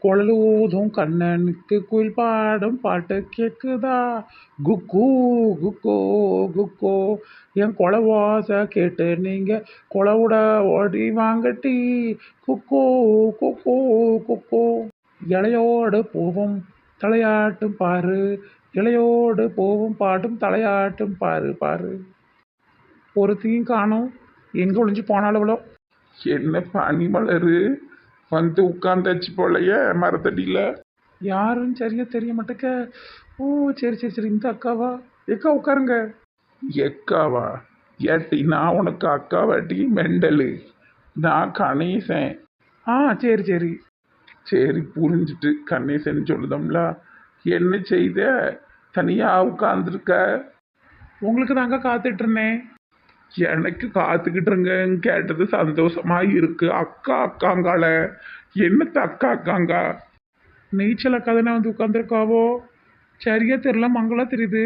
குழல் ஊதும் கண்ணனுக்கு குயில் பாடும் பாட்டு கேட்குதா குக்கூ குக்கோ குக்கோ. என் குளவாசை கேட்டு நீங்கள் குளவுட ஓடி வாங்கட்டி குக்கோ குக்கோ குக்கோ. இலையோடு பூவும் தலையாட்டும் பாரு. இலையோடு பூவும் பாட்டும் தலையாட்டும் பாரு பாரு. ஒருத்தையும் காணும். எங்கே ஒளிஞ்சு போனாலவளோ என்ன பனிமலரு? வந்து உட்காந்தாச்சு போலையே மரத்தடியில்? யாருன்னு சரியா தெரிய மாட்டேக்க. ஓ சரி சரி சரி இந்த அக்காவா? எக்கா உட்காருங்க. எக்காவா ஏட்டி நான் உனக்கு அக்காவாட்டி மெண்டலு. நான் கணேசன். ஆ சரி சரி. சரி புரிஞ்சுட்டு கணேசன் சொல்லுதம்ல. என்ன செய்த? தனியாக உட்காந்துருக்க உங்களுக்கு தாங்க காத்துட்டு இருந்தேன். எனக்கு காத்துக்கிட்டுருங்கன்னு கேட்டது சந்தோஷமா இருக்கு. அக்கா அக்காங்கால என்னத்த அக்கா அக்காங்கா? நீச்சல் அக்கா தானே வந்து உட்காந்துருக்காவோ சரியா தெரியல மங்களா தெரியுது.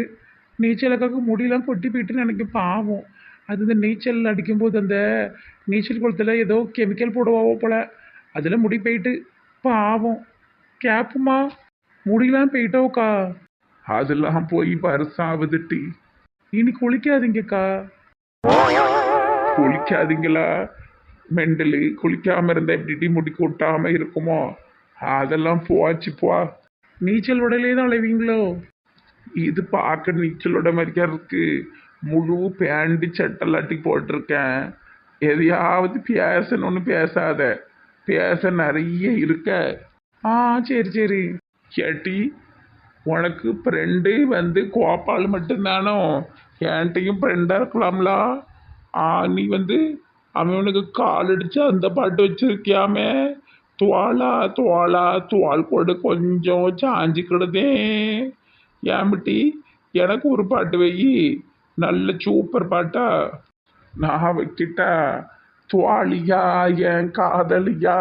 நீச்சல் அக்காவுக்கு முடியெல்லாம் கொட்டி போயிட்டுன்னு எனக்கு பாவம். அது இந்த நீச்சல் அடிக்கும்போது அந்த நீச்சல் குளத்தில் ஏதோ கெமிக்கல் போடுவாவோ போல. அதில் முடி போயிட்டு பாவம். கேப்புமா? முடியெல்லாம் போயிட்டோக்கா அதெல்லாம் போய் வருஷாவதுட்டி இனி குளிக்காதீங்கக்கா குளிக்காதீங்களா? மெண்டலு குளிக்காம இருந்தா இப்படி முடி கொட்டாம இருக்குமோ? அதெல்லாம் போச்சு போ. நீச்சல் உடலே தான் அழைவீங்களோ இது பார்க்க நீச்சலோட மாதிரியா இருக்கு. முழு பேண்ட் சட்டலாட்டி போட்டிருக்கேன். எதையாவது பேசணும்னு பேசாத. பேச நிறைய இருக்க. ஆ சரி சரி. கேட்டி உனக்கு ஃப்ரெண்டு வந்து கோபால் மட்டும்தானோ? என்கிட்டையும் ஃப்ரெண்டாக இருக்கலாம்ல. ஆ நீ வந்து அவனுக்கு கால் அடிச்சு அந்த பாட்டு வச்சிருக்கியாமே. துவாலா துவாலா துவால் கூட கொஞ்சம் சாஞ்சிக்கிடுதே ஏமிட்டி எனக்கு ஒரு பாட்டு வை. நல்ல சூப்பர் பாட்டா. நான் வைக்கிட்டா துவாலியா என் காதலியா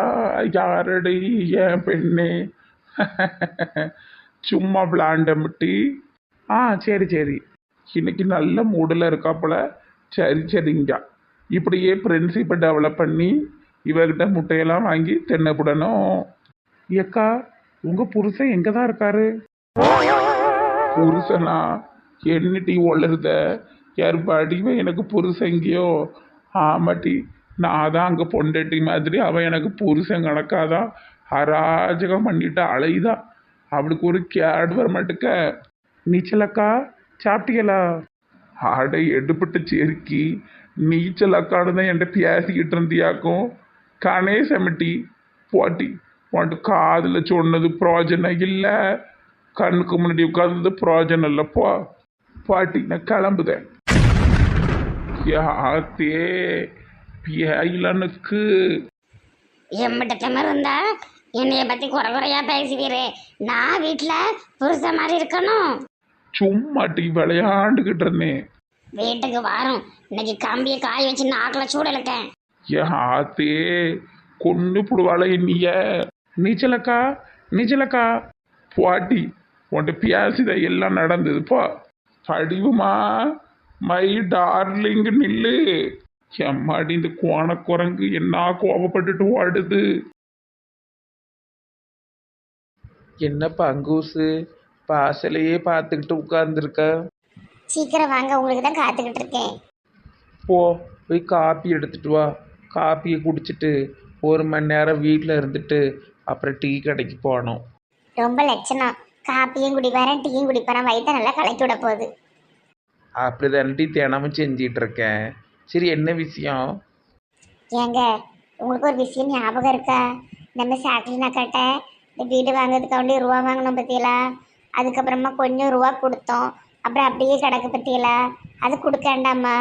யாரடி என் பெண்ணே. சும்மா விளாண்டமிட்டி ஆ சரி சரி. இன்னைக்கு நல்ல மூடில் இருக்காப்புல சரி சரிங்க. இப்படியே ஃப்ரெண்ட்ஷிப்பை டெவலப் பண்ணி இவர்கிட்ட முட்டையெல்லாம் வாங்கி தின்னப்படணும் ஏக்கா உங்கள் புருஷன் எங்கே தான் இருக்காரு? புருஷனா? என்னட்டி ஒழுத யார் எனக்கு புருஷங்கியோ ஆமாட்டி நான் தான் அங்கே பொண்டட்டி மாதிரி அவன் எனக்கு புருஷன் கணக்காதான் அராஜகம் பண்ணிட்டு அலைதான் அவளுக்கு ஒரு கேடு வர மாட்டுக்க நீச்சலக்கா சாப்பிட்டீங்களா ஆடை எடுபட்டு செருக்கி நீச்சல் அக்காடு தான் என்கிட்ட பேசிக்கிட்டு இருந்தியாக்கும் கணேசமிட்டி போட்டி உன்ட்டு காதில் சொன்னது பிரோஜனம் இல்லை கண்ணுக்கு முன்னாடி உட்கார்ந்தது பிரோஜனம் இல்லை போ பாட்டி நான் கிளம்புதேன் யாத்தே பியலனுக்கு எம்பிட்ட திமிர் இருந்தா என்னைய பத்தி குறை குறையா பேசுவீரு நான் வீட்டுல புருஷன் மாதிரி இருக்கணும் சும்மாட்டி விளையாண்டுக்கிட்டு இருந்தேன். வீட்டுக்கு வாரம். இன்னைக்கு கம்பியை காய வச்சு நாக்கில் சூடு இழுக்கேன் யாத்தே கொண்டு புடுவாள என்னைய நீச்சல் அக்கா நீச்சல் அக்கா பாட்டி உன்கிட்ட பேசித எல்லாம் நடந்தது. போ. படிவுமா? மை டார்லிங் நில்லு. எம்மாடி இந்த கோணக்குரங்கு என்ன கோபப்பட்டுட்டு ஓடுது. என்ன பங்கூசு பாசலையே பார்த்துக்கிட்டு உட்கார்ந்துருக்க. சீக்கிரம் வாங்க உங்களுக்கு தான் காத்துக்கிட்டு இருக்கேன். போ போய் காப்பி எடுத்துட்டு வா. காப்பியை குடிச்சிட்டு ஒரு மணி நேரம் வீட்டில் இருந்துட்டு அப்புறம் டீ கடைக்கு போகணும். ரொம்ப லட்சணம். காப்பியும் குடிப்பாரன் டீயும் குடிப்பாரன் வயிற்ற நல்லா கலக்கி விட போகுது. அப்படி தானட்டி தினமும் செஞ்சிட்டு இருக்கேன். சரி என்ன விஷயம்? ஏங்க உங்களுக்கு ஒரு விஷயம் ஞாபகம் இருக்கா? நம்ம சாக்லின் அக்காட்ட இந்த வீடு வாங்குறதுக்காண்டி ரூபா வாங்கினோம் பத்தியலா? அதுக்கப்புறமா கொஞ்சம் ரூபா கொடுத்தோம். அப்புறம் அப்படியே கிடக்கு பத்தியலா. அது கொடுக்க வேண்டாமா?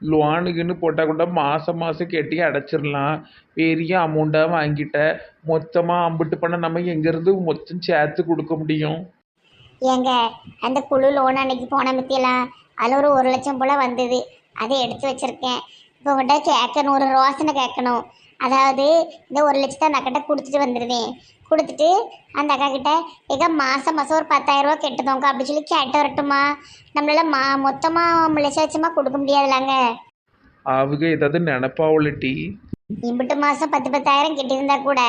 லோனுக்குன்னு போட்டால் கூட மாதம் மாதம் கட்டி அடைச்சிடலாம் பெரிய அமௌண்ட்டாக வாங்கிட்ட. மொத்தமாக அம்பிட்டு பண்ண நம்ம எங்கேருந்து மொத்தம் சேர்த்து கொடுக்க முடியும்? ஏங்க அந்த குழு லோன் அன்னைக்கு போன பத்தியலாம் அதில் ஒரு ஒரு லட்சம் போல் வந்தது. அதை எடுத்து வச்சிருக்கேன். இப்போ உங்கள்கிட்ட கேட்கணும் ஒரு ரோசனை கேட்கணும். அதாவது இந்த ஒரு லட்சத்தை அந்த அக்கிட்ட கொடுத்துட்டு வந்துடுவேன் கொடுத்துட்டு அந்த அக்கா கிட்ட ஏங்க மாதம் மாதம் ஒரு பத்தாயிரம் ரூபா கெட்டுதோங்க அப்படி சொல்லி கேட்டு வரட்டுமா? நம்மளால மா மொத்தமாக லட்சம் லட்சமாக கொடுக்க முடியாதுலாங்க. அவங்க ஏதாவது நினப்பாவுல டீ இம்பிட்டு மாதம் பத்து பத்தாயிரம் கெட்டியிருந்தா கூட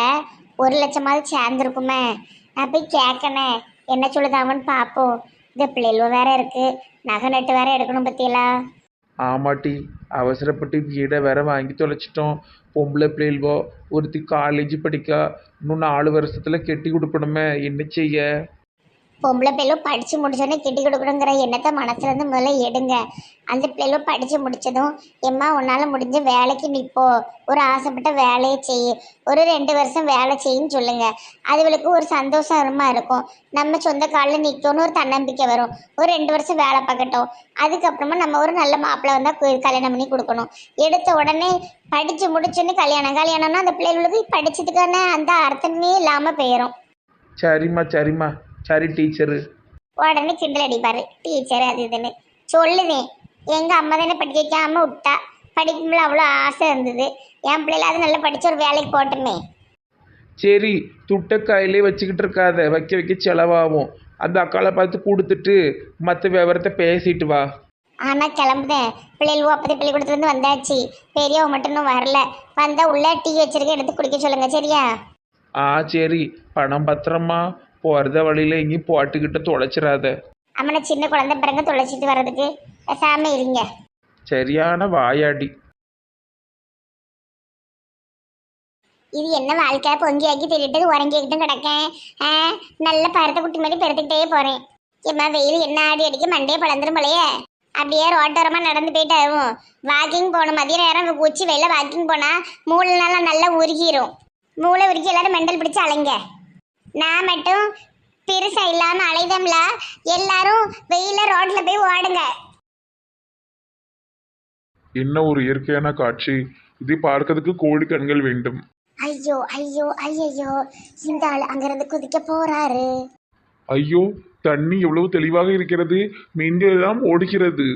ஒரு லட்சமாவது சேர்ந்துருக்குமே. நான் போய் கேட்கனே என்ன சொல்லுதாமன்னு பார்ப்போம் இந்த பிள்ளைகள் வேற இருக்கு. நகை நட்டு வேற எடுக்கணும் பத்தியலா? ஆமாட்டி. அவசரப்பட்டு வீடை வேற வாங்கி தொலைச்சிட்டோம். பொம்பளை பிள்ளைவோ ஒருத்தி காலேஜ் படிக்கா இன்னும் நாலு வருஷத்துல கெட்டி கொடுக்கணுமே என்ன செய்ய? பொம்பளை பிள்ளை படித்து முடிச்சோடனே கெட்டி கொடுக்கணுங்கிற எண்ணத்தை மனசுலேருந்து முதல்ல எடுங்க. அந்த பிள்ளைகளும் படித்து முடிச்சதும் எம்மா உன்னால் முடிஞ்ச வேலைக்கு நிற்போ ஒரு ஆசைப்பட்ட வேலையை செய் ஒரு ரெண்டு வருஷம் வேலை செய்யின்னு சொல்லுங்கள் அதுகளுக்கு ஒரு சந்தோஷமாக இருக்கும். நம்ம சொந்த காலில் நிற்கணும்னு ஒரு தன்னம்பிக்கை வரும். ஒரு ரெண்டு வருஷம் வேலை பார்க்கட்டும். அதுக்கப்புறமா நம்ம ஒரு நல்ல மாப்பிள்ளை வந்தால் கல்யாணம் பண்ணி கொடுக்கணும். எடுத்த உடனே படித்து முடிச்சோன்னே கல்யாணம். கல்யாணம்னா அந்த பிள்ளைகளுக்கு படித்ததுக்கான அந்த அர்த்தமே இல்லாமல் போயிடும் சரிம்மா சரிம்மா. சரி டீச்சரு உடனே கிண்டல் அடிப்பாரு. டீச்சர் அது இதுன்னு. சொல்லுவேன் எங்க அம்மா தானே படிக்க வைக்காம விட்டா. படிக்கும்போது அவ்வளோ ஆசை இருந்தது. என் பிள்ளைல நல்லா படிச்சு ஒரு வேலைக்கு போட்டுமே சரி துட்ட கையிலே வச்சுக்கிட்டு இருக்காத. வைக்க வைக்க செலவாகும். அந்த அக்காளை பார்த்து கொடுத்துட்டு மற்ற விவரத்தை பேசிட்டு வா. ஆனா கிளம்புதேன் பிள்ளைகளும் அப்பதே பள்ளிக்கூடத்துலேருந்து வந்தாச்சு. பெரியவங்க மட்டும் இன்னும் வரல. வந்தா உள்ள டீ வச்சிருக்க எடுத்து குடிக்க சொல்லுங்க சரியா? ஆ சரி. பணம் பத்திரமா? போகிறத வழியில் எங்கேயும் போட்டுக்கிட்ட தொலைச்சிடாத அம்மனை சின்ன குழந்தை பிறங்க தொலைச்சிட்டு வர்றதுக்கு பேசாம இருங்க. சரியான வாயாடி. இது என்ன வாழ்க்கை? பொங்கி ஆக்கி திருட்டு உறங்கிக்கிட்டும் கிடக்கேன். ஆ நல்ல பருத்த குட்டி மாதிரி பெருத்துக்கிட்டே போறேன். எம்மா வெயில் என்ன ஆடி அடிக்க மண்டையே பழந்துரும் போலயே. அப்படியே ரோட்டோரமா நடந்து போயிட்டு ஆகும் வாக்கிங் போகணும். மதிய நேரம் உச்சி வெயில வாக்கிங் போனா மூளை நல்லா நல்லா உருகிரும். மூளை உருகி எல்லாரும் மெண்டல் பிடிச்சு அலைங்க. நான் மட்டும் பெருசா இல்லாம அலைதம்ல. எல்லாரும் வெயில ரோட்ல போய் ஓடுங்க. என்ன ஒரு இயற்கையான காட்சி. இதை பார்க்கறதுக்கு கோடி கண்கள் வேண்டும். ஐயோ ஐயோ ஐயையோ. இந்த ஆள் அங்கிருந்து குதிக்க போறாரு. ஐயோ தண்ணி எவ்வளவு தெளிவாக இருக்கிறது. மீன்கள் எல்லாம் ஓடுகிறது.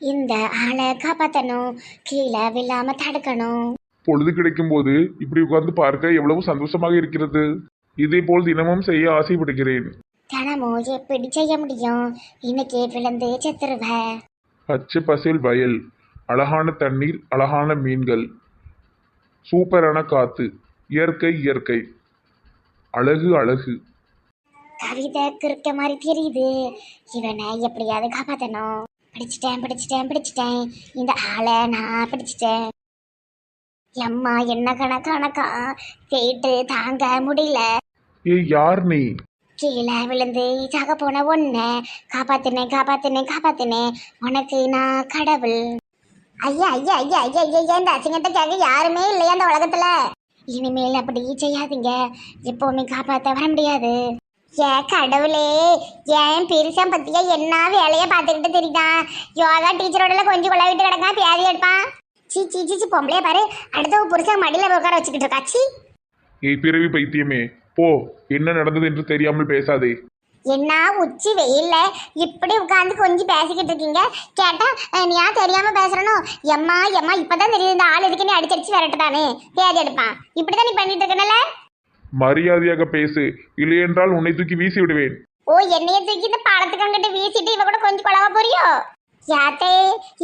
இந்த ஆளை காப்பாத்தணும். கீழே விழாம தடுக்கணும். பொழுது கிடைக்கும் போது இப்படி உட்கார்ந்து பார்க்க எவ்வளவு சந்தோஷமாக இருக்கிறது. இதே போல் தினமும் செய்ய ஆசைப்படுகிறேன். தினமும் எப்படி செய்ய முடியும்? இன்னைக்கு விழுந்து செத்துருவ. பச்சை பசேல் வயல் அழகான தண்ணீர் அழகான மீன்கள் சூப்பரான காத்து இயற்கை இயற்கை. அழகு அழகு. கவிதை கிறுக்க மாதிரி தெரியுது. இவனை எப்படியாவது காப்பாத்தணும். பிடிச்சிட்டேன் பிடிச்சிட்டேன் பிடிச்சிட்டேன். இந்த ஆளை நான் பிடிச்சிட்டேன். எம்மா என்ன கணக்கு கணக்கா கேட்டு தாங்க முடியல. ஏய் யார் நீ? கீழே விழுந்து சாக போன ஒன்ன காப்பாத்தினேன் காப்பாத்தினேன் காப்பாத்தினேன். உனக்கு நான் கடவுள். ஐயா ஐயா ஐயா ஐயா ஐயா ஐயா இந்த அசிங்கத்தை கேட்க யாருமே இல்லையா அந்த உலகத்துல? இனிமேல் அப்படி செய்யாதீங்க. எப்பவுமே காப்பாத்த வர முடியாது. ஏ கடவுளே ஏன் பெருசன் பத்தியா என்ன வேலையை பார்த்துக்கிட்டு தெரியுதான் யோகா டீச்சரோட கொஞ்சம் கொள்ள விட்டு கிடக்கா பியாதி எடுப்பான். சீ சீ சீ பொம்பளைய பாரு. அடுத்த புருஷன் மடியில உட்கார வச்சுக்கிட்டு இருக்கா. சீ. ஏய் பிறவி பைத்தியமே போ. என்ன நடந்தது என்று தெரியாமல் பேசாதே. என்ன உச்சி வெயில்ல இப்படி உட்காந்து கொஞ்சம் பேசிக்கிட்டு இருக்கீங்க? கேட்டா அஹ், நீ ஏன் தெரியாம பேசுறனும் எம்மா எம்மா இப்பதான் தெரியுது இந்த ஆள் எதுக்கு நீ அடிச்சடிச்சு விரட்டுதானே? பேதி எடுப்பான். இப்படிதான் நீ பண்ணிட்டு இருக்கனல மரியாதையாக பேசு. இல்லையென்றால் உன்னை தூக்கி வீசி விடுவேன். ஓ என்னைய தூக்கி இந்த பாலத்துக்கு அங்கிட்டு வீசிட்டு இவ கூட கொஞ்சம் கொலவா போறியோ? யாத்தே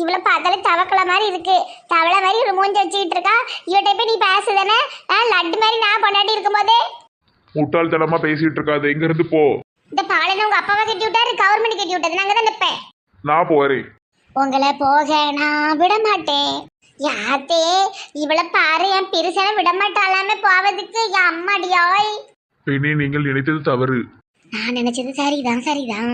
இவ்வளவு பார்த்தாலே தவக்கலை மாதிரி இருக்கு. தவளை மாதிரி ஒரு மூஞ்சி வச்சுக்கிட்டு இருக்கா? இவட்ட போய் நீ பேசுதானே? லட்டு மாதிரி நான் பொண்டாட்டி இருக்கும்போதே. முட்டாள்தனமா பேசிட்டு இருக்காது எங்க இருந்து போ. இந்த பாலனை உங்க அப்பாவை கட்டி விட்டாரு? கவர்மெண்ட் கட்டி விட்டது. நாங்க தான் நிப்பேன் நான் போறேன். உங்களை போக நான் விட மாட்டேன் யாத்தே இவளை பாரு என் பெருசான விட மாட்டாளாம போவதுக்கு. என் அம்மாடியாய் பெண்ணே நீங்கள் நினைத்தது தவறு. நான் நினைச்சது சரிதான் சரிதான்.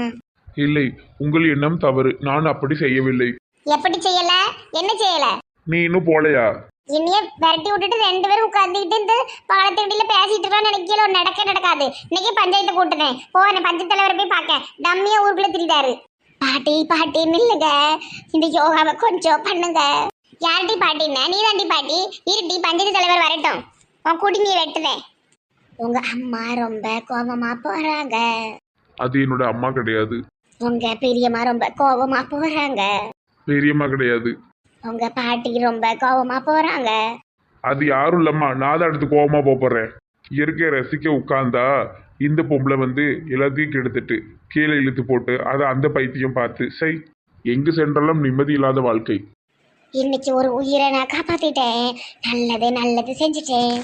இல்லை உங்கள் எண்ணம் தவறு. நான் அப்படி செய்யவில்லை. எப்படி செய்யல? என்ன செய்யல? நீ இன்னும் போலையா? இனிய விரட்டி விட்டுட்டு ரெண்டு பேரும் உட்காந்துக்கிட்டு இந்த பாலத்தடியில பேசிட்டு இருக்கோம் நினைக்கல. நடக்க நடக்காது. இன்னைக்கு பஞ்சாயத்து கூட்டுனேன் போனேன் பஞ்சாயத்து தலைவரை போய் பார்க்க. டம்மியா ஊருக்குள்ள திரிதாரு. பாட்டி பாட்டி நில்லுங்க இந்த யோகாவை கொஞ்சம் பண்ணுங்க. யார்டி பாட்டின்னா நீ தாண்டி பாட்டி. இருட்டி பஞ்சாயத்து தலைவர் வரட்டும். உன் குடிமையை வெட்டுதேன் உங்க அம்மா ரொம்ப கோபமா போறாங்க. அது என்னோட அம்மா கிடையாது. உங்க பெரியம்மா ரொம்ப கோபமா போறாங்க. பெரியம்மா கிடையாது. உங்க பாட்டி ரொம்ப கோபமா போறாங்க. அது யாரும் இல்லம்மா நான் தான் அடுத்து கோவமா போப் போறேன். இயற்கையை ரசிக்க உட்கார்ந்தா இந்த பொம்பளை வந்து எல்லாத்தையும் கெடுத்துட்டு கீழே இழுத்து போட்டு அதை அந்த பைத்தியம் பார்த்து சை எங்கு சென்றாலும் நிம்மதி இல்லாத வாழ்க்கை. இன்னைக்கு ஒரு உயிரை நான் காப்பாத்திட்டேன். நல்லது நல்லது செஞ்சுட்டேன்.